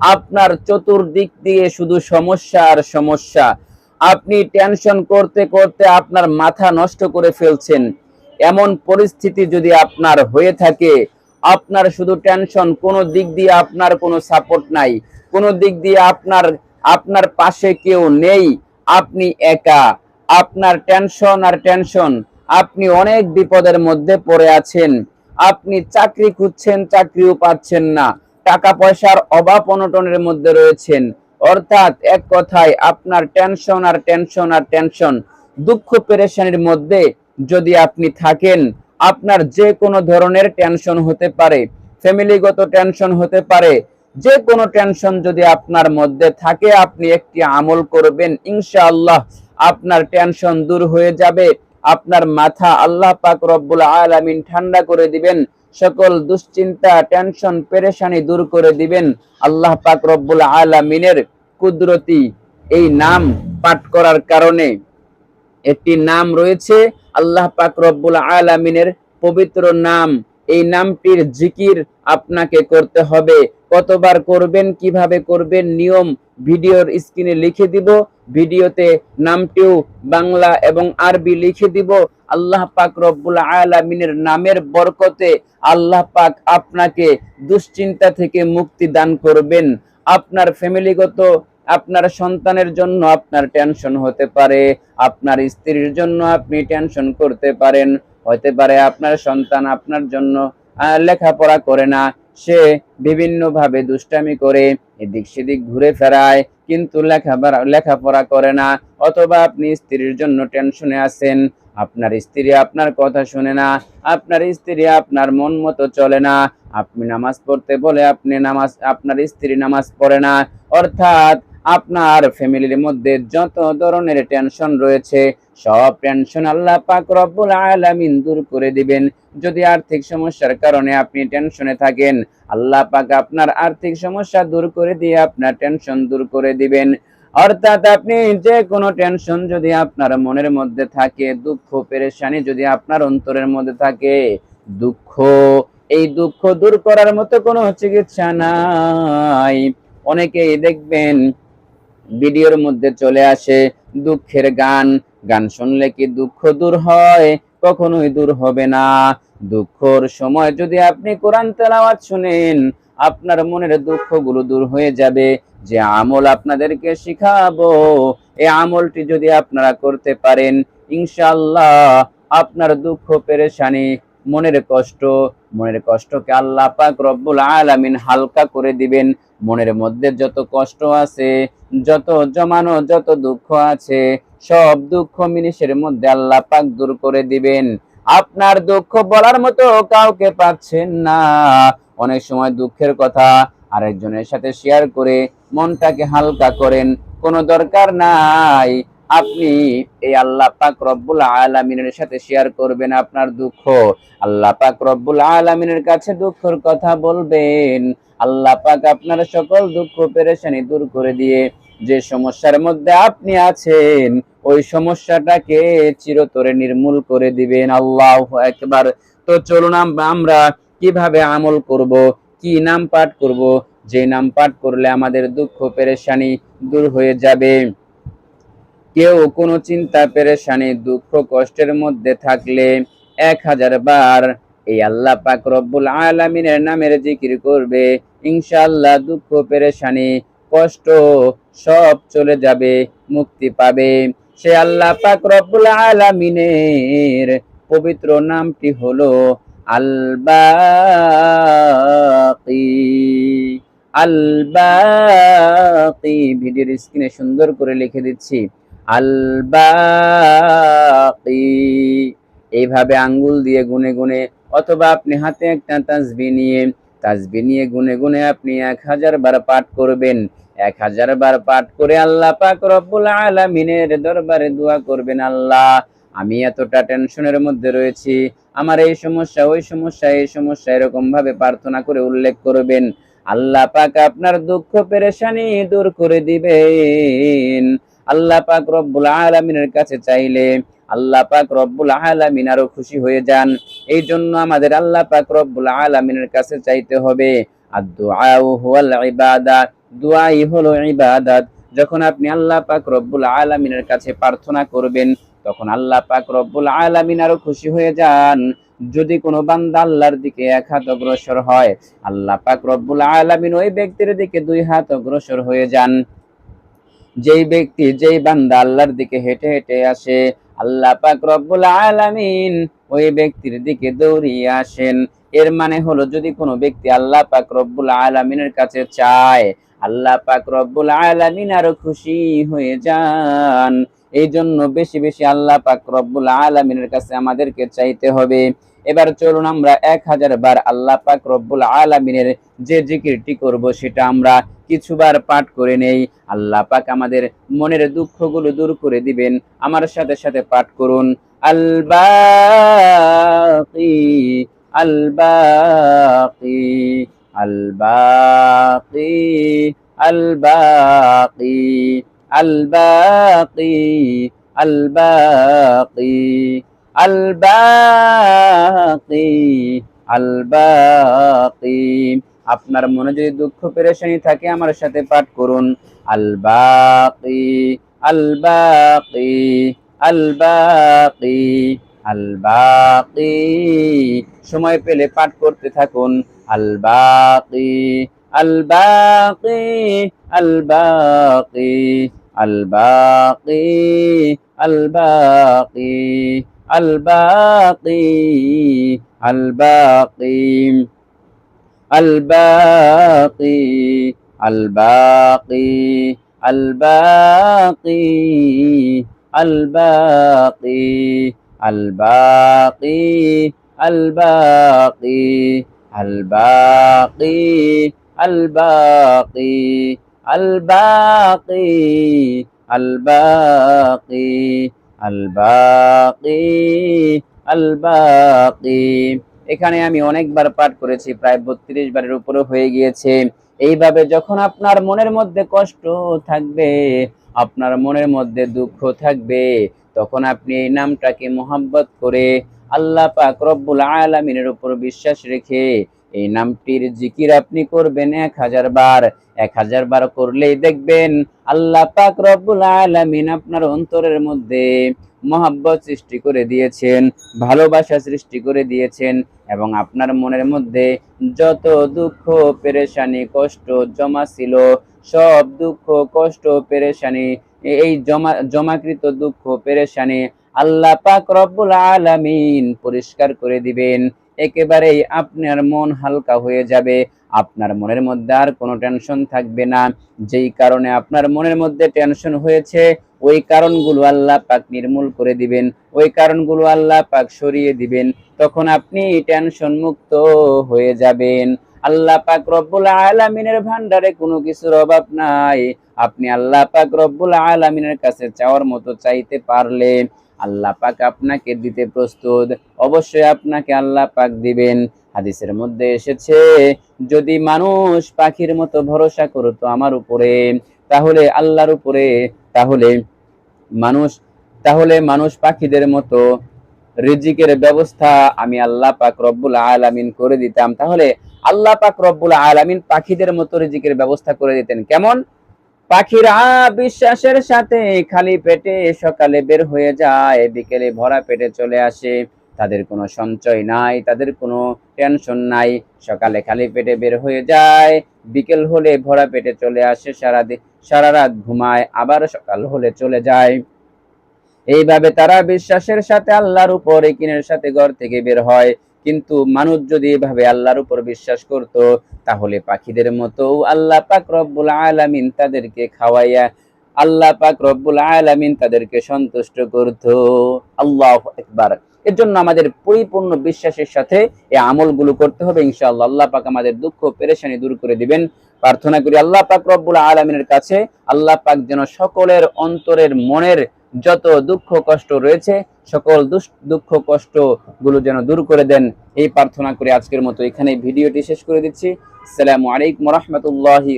আপনার চতুর্দিক দিয়ে শুধু সমস্যা আর সমস্যা। আপনি টেনশন করতে করতে আপনার মাথা নষ্ট করে ফেলছেন। এমন পরিস্থিতি যদি আপনার হয়ে থাকে, আপনার শুধু টেনশন কোনো দিক দিয়ে আপনার কোনো সাপোর্ট নাই। কোনো দিক দিয়ে আপনার আপনার পাশে কেউ নেই। আপনি একা। আপনার টেনশন আর টেনশন আপনি অনেক বিপদের মধ্যে পড়ে আছেন। আপনি চাকরি খুঁজছেন, চাকরিও পাচ্ছেন না। টাকা পয়সার অভাব অনটনের মধ্যে রয়েছেন। অর্থাৎ এক কথায় আপনার টেনশন আর টেনশন আর টেনশন, দুঃখ পেরেশানির মধ্যে যদি আপনি থাকেন, আপনার যে কোনো ধরনের টেনশন হতে পারে, ফ্যামিলিগত টেনশন হতে পারে যে কোনো টেনশন যদি আপনার মধ্যে থাকে, আপনি একটি আমল করবেন, ইনশাআল্লাহ আপনার টেনশন দূর হয়ে যাবে। আপনার মাথা আল্লাহ পাক রব্বুল আলামিন ঠান্ডা করে দিবেন, সকল দুশ্চিন্তা, টেনশন, পেরেশানি দূর করে দিবেন। আল্লাহ পাক রব্বুল আলামিনের কুদরতি এই নাম পাঠ করার কারণে একটি নাম রয়েছে, আল্লাহ পাক রব্বুল আলামিনের পবিত্র নাম। এই নামটির জিকির আপনাকে করতে হবে। কতবার করবেন, কীভাবে করবেন, নিয়ম ভিডিওর স্ক্রিনে লিখে দিব। ভিডিওতে নামটিও বাংলা এবং আরবি লিখে দিব। আল্লাহ পাক রব্বুল আলামিনের নামের বরকতে আল্লাহ পাক আপনাকে দুশ্চিন্তা থেকে মুক্তি দান করবেন। আপনার ফ্যামিলিগত, আপনার সন্তানের জন্য আপনার টেনশন হতে পারে। আপনার স্ত্রীর জন্য আপনি টেনশন করতে পারেন। হতে পারে আপনার সন্তান আপনার জন্য লেখাপড়া করে না, সে বিভিন্ন ভাবে দুষ্টামি করে, এদিক সেদিক ঘুরে ফেরায়, কিন্তু লেখাপড়া লেখাপড়া করে না, অথবা আপনি স্ত্রীর জন্য টেনশনে আছেন, আপনার স্ত্রী আপনার কথা শুনে না, আপনার স্ত্রী আপনার মন মতো চলে না, আপনি নামাজ পড়তে বলে আপনি নামাজ, আপনার স্ত্রী নামাজ পড়ে না, অর্থাৎ আপনার ফ্যামিলির মধ্যে যত ধরনের টেনশন রয়েছে, সব টেনশন আল্লাহ পাক রব্বুল আলামিন দূর করে দিবেন। যদি আর্থিক সমস্যার কারণে আপনি টেনশনে থাকেন, আল্লাহ পাক আপনার আর্থিক সমস্যা দূর করে দিয়ে আপনার টেনশন দূর করে দিবেন। অর্থাৎ আপনি যে কোনো টেনশন যদি আপনার মনের মধ্যে থাকে, দুঃখ, পেরেশানি যদি আপনার অন্তরের মধ্যে থাকে, দুঃখ, এই দুঃখ দূর করার মতো কোনো চিকিৎসা নাই। অনেকেই দেখবেন ভিডিওর মধ্যে চলে আসে দুঃখের গান। গান শুনলে কি দুঃখ দূর হয়? কখনোই দূর হবে না। দুঃখর সময় যদি আপনি কোরআন তেলাওয়াত শুনেন, আপনার মনের দুঃখগুলো দূর হয়ে যাবে। যে আমল আপনাদেরকে শিখাবো এই আমলটি যদি আপনারা করতে পারেন, ইনশাআল্লাহ আপনার দুঃখ পেরেশানি মনের কষ্ট, মনের কষ্টকে আল্লাহ পাক রব্বুল আলামিন হালকা করে দিবেন। মনের মধ্যে যত কষ্ট আছে, যত জমানো, যত দুঃখ আছে, সব দুঃখ মিনিষের মধ্যে আল্লাহ পাক দূর করে দিবেন। আপনার দুঃখ বলার মতো কাউকে পাচ্ছেন না। অনেক সময় দুঃখের কথা আরেকজনের সাথে শেয়ার করে মনটাকে হালকা করেন। কোনো দরকার নাই। আপনি এই আল্লাহ পাক রব্বুল আলামিনের সাথে শেয়ার করবেন আপনার দুঃখ। আল্লাহ পাক রব্বুল আলামিনের কাছে দুঃখের কথা বলবেন। আল্লাহ পাক আপনার সকল দুঃখ, পেরেশানি দূর করে দিয়ে যে সমস্যার মধ্যে আপনি আছেন, ওই সমস্যাটাকে চিরতরে নির্মূল করে দিবেন। আল্লাহ একবার তো চলুন আম- আমরা কীভাবে আমল করব, কি নাম পাঠ করব, যে নাম পাঠ করলে আমাদের দুঃখ, পেরেশানি দূর হয়ে যাবে। কেউ কোনো চিন্তা, পেরেশানি, দুঃখ, কষ্টের মধ্যে থাকলে এক হাজার বার এই আল্লাহ পাক রব্বুল আলামিনের নামের জিকির করবে। ইনশাল্লাহ দুঃখ, পেরেশানি, কষ্ট সব চলে যাবে, মুক্তি পাবে। সে আল্লাহ পাক রব্বুল আলামিনের পবিত্র নামটি হলো আল বাকি আল ভিডিওর স্ক্রিনে সুন্দর করে লিখে দিচ্ছি। আল বাকি এইভাবে আঙ্গুল দিয়ে গুনে গুনে, অথবা আপনি হাতে একটা তাজবি নিয়ে তাজবি নিয়ে গুনে গুনে আপনি এক হাজার বার পাঠ করবেন। এক হাজার বার পাঠ করে আল্লাহ পাক রব্বুল আলামিনের দরবারে দোয়া করবেন আল্লাহ। আমি এতটা টেনশনের মধ্যে রয়েছি। আমার এই সমস্যা, ওই সমস্যা, এই সমস্যা এরকম ভাবে প্রার্থনা করে উল্লেখ করবেন। আল্লাহ পাক আপনার দুঃখ পেরেশানি দূর করে দিবেন। আল্লাহ পাক রব্বুল আলামিনের কাছে চাইলে আল্লাহ পাক রব্বুল আলামিন আরও খুশি হয়ে যান। এই জন্য আমাদের আল্লাহ পাক রব্বুল আলামিনের কাছে চাইতে হবে। আদ-দুআউ হুয়াল ইবাদা। দোয়াই হলো ইবাদাত। যখন আপনি আল্লাহ পাক রব্বুল আলামিনের কাছে প্রার্থনা করবেন, তখন আল্লাহ পাক রব্বুল আলামিন আরও খুশি হয়ে যান। যদি কোনো বান্দা আল্লাহর দিকে এক হাত অগ্রসর হয়, আল্লাহ পাক রব্বুল আলামিন ওই ব্যক্তির দিকে দুই হাত অগ্রসর হয়ে যান। যেই ব্যক্তি, যেই বান্দা আল্লাহর দিকে হেঁটে হেঁটে আসে, আল্লাহ পাক রব্বুল আলামিন ওই ব্যক্তির দিকে দৌড়িয়ে আসেন। এর মানে হলো যদি কোনো ব্যক্তি আল্লাহ পাক রব্বুল আলামিনের কাছে চায়, আল্লাহ পাক রব্বুল আলামিন আরও খুশি হয়ে যান। এই জন্য বেশি বেশি আল্লাহ পাক রব্বুল আলামিনের কাছে আমাদেরকে চাইতে হবে। এবার চলুন আমরা এক হাজার বার আল্লাহ পাক রব্বুল আলামিনের যে জিকিরটি করব সেটা আমরা কিছুবার পাঠ করে নেই। আল্লাহ পাক আমাদের মনের দুঃখগুলো দূর করে দিবেন। আমার সাথে সাথে পাঠ করুন। আল বাকি আল বাকি আল বাকি আল বাকি আপনার মনে যদি দুঃখ পেরেশানি থাকে আমার সাথে পাঠ করুন। আলবাকি আলবাকি আলবাকি আলবাকি। সময় পেলে পাঠ করতে থাকুন। আলবাকি আলবাকি আলবাকি আলবাকি আলবাকি আলবাকি আলবাকি। الباقي الباقي الباقي الباقي الباقي الباقي الباقي الباقي الباقي الباقي الباقي الباقي এখানে আমি অনেকবার পাঠ করেছি, প্রায় বত্রিশ বারের উপরে হয়ে গিয়েছে। এইভাবে যখন আপনার মনের মধ্যে কষ্ট থাকবে, আপনার মনের মধ্যে দুঃখ থাকবে, তখন আপনি এই নামটাকে মোহাব্বত করে আল্লাহ পাক রব্বুল আলামিনের উপর বিশ্বাস রেখে এই নামটির জিকির আপনি করবেন এক হাজার বার। এক হাজার বার করলেই দেখবেন আল্লাহ পাক রব্বুল আলামিন আপনার অন্তরের মধ্যে মহাব্বত সৃষ্টি করে দিয়েছেন, ভালোবাসা সৃষ্টি করে দিয়েছেন এবং আপনার মনের মধ্যে যত দুঃখ, পেরেশানি, কষ্ট জমা ছিল, সব দুঃখ, কষ্ট, পেরেশানি, এই জমা, জমাকৃত দুঃখ, পেরেশানি আল্লাহ পাক রব্বুল আলামিন পরিষ্কার করে দিবেন। একেবারেই আপনার মন হালকা হয়ে যাবে। আপনার মনের মধ্যে আর কোনো টেনশন থাকবে না। যেই কারণে আপনার মনের মধ্যে টেনশন হয়েছে, ওই কারণগুলো আল্লাহ পাক নির্মূল করে দিবেন। ওই কারণগুলো আল্লাহ পাক সরিয়ে দিবেন। তখন আপনি টেনশন মুক্ত হয়ে যাবেন। আল্লাহ পাক রব্বুল আলামিনের ভান্ডারে কোনো কিছুর অভাব নাই। আপনি আল্লাহ পাক রব্বুল আলামিনের কাছে চাওয়ার মতো চাইতে পারলে আল্লাহ পাক আপনাকে দিতে প্রস্তুত। অবশ্যই আপনাকে আল্লাহ পাক দিবেন। হাদিসের মধ্যে এসেছে, যদি মানুষ পাখির মতো ভরসা করতো আমার উপরে, তাহলে আল্লাহর উপরে, তাহলে মানুষ তাহলে মানুষ পাখিদের মতো রিজিকের ব্যবস্থা আমি আল্লাহ পাক রব্বুল আলামিন করে দিতাম। তাহলে আল্লাহ পাক রব্বুল আলামিন পাখিদের মতো রিজিকের ব্যবস্থা করে দিতেন। কেমন? পাখিরা বিশ্বাসের সাথে খালি পেটে সকালে বের হয়ে যায়, বিকেলে ভরা পেটে চলে আসে। তাদের কোনো সঞ্চয় নাই, তাদের কোনো টেনশন নাই। সকালে খালি পেটে বের হয়ে যায়, বিকেল হলে ভরা পেটে চলে আসে, সারা সারা রাত ঘুমায়, আবার সকাল হলে চলে যায়। এইভাবে তারা বিশ্বাসের সাথে আল্লাহর উপর একিনের সাথে ঘর থেকে বের হয়। কিন্তু মানুষ যদি এভাবে আল্লাহর উপর বিশ্বাস করত, তাহলে পাখিদের মতো আল্লাহ পাক রব্বুল আলামিন তাদেরকে খাওয়াইয়া আল্লাহ পাক রব্বুল আলামিন তাদেরকে সন্তুষ্ট করত। আল্লাহ একবার এর জন্য আমাদের পরিপূর্ণ বিশ্বাসের সাথে এই আমলগুলো করতে হবে ইনশাআল্লাহ। আল্লাহ পাক আমাদের দুঃখ, পেরেশানি দূর করে দিবেন। প্রার্থনা করি আল্লাহ পাক রব্বুল আলামিনের কাছে আল্লাহ পাক যেন সকলের অন্তরের মনের যত দুঃখ কষ্ট রয়েছে, সকল দুঃখ কষ্টগুলো যেন দূর করে দেন, এই প্রার্থনা করে আজকের মতো এখানে ভিডিওটি শেষ করে দিচ্ছি। সালামু আলাইকুম রহমতুল্লাহি